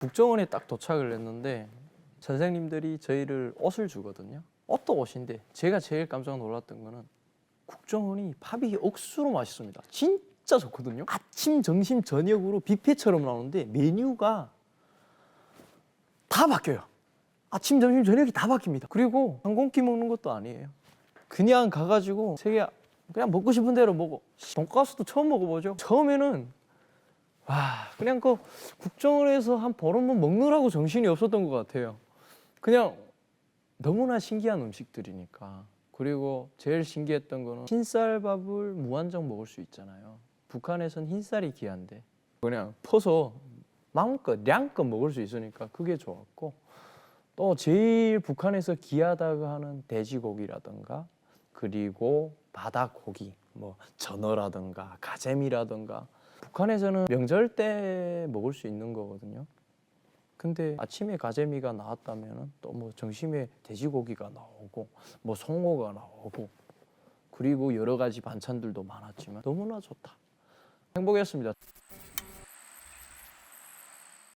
국정원에 딱 도착을 했는데 선생님들이 저희를 옷을 주거든요. 옷도 옷인데 제가 제일 깜짝 놀랐던 거는 국정원이 밥이 억수로 맛있습니다. 진짜 좋거든요. 아침, 점심, 저녁으로 뷔페처럼 나오는데 메뉴가 다 바뀌어요. 아침, 점심, 저녁이 다 바뀝니다. 그리고 한 공기 먹는 것도 아니에요. 그냥 가가지고 세개 그냥 먹고 싶은 대로 먹어. 돈가스도 처음 먹어보죠. 처음에는 와 그냥 그 국정원에서 한 보름만 먹느라고 정신이 없었던 것 같아요. 그냥 너무나 신기한 음식들이니까. 그리고 제일 신기했던 거는 흰쌀밥을 무한정 먹을 수 있잖아요. 북한에선 흰쌀이 귀한데 그냥 퍼서 마음껏 양껏 먹을 수 있으니까 그게 좋았고 또 제일 북한에서 귀하다고 하는 돼지고기라든가 그리고 바다고기 뭐 전어라든가 가재미라든가 북한에서는 명절 때 먹을 수 있는 거거든요. 근데 아침에 가재미가 나왔다면 또 뭐 점심에 돼지고기가 나오고 뭐 송어가 나오고 그리고 여러 가지 반찬들도 많았지만 너무나 좋다. 행복했습니다.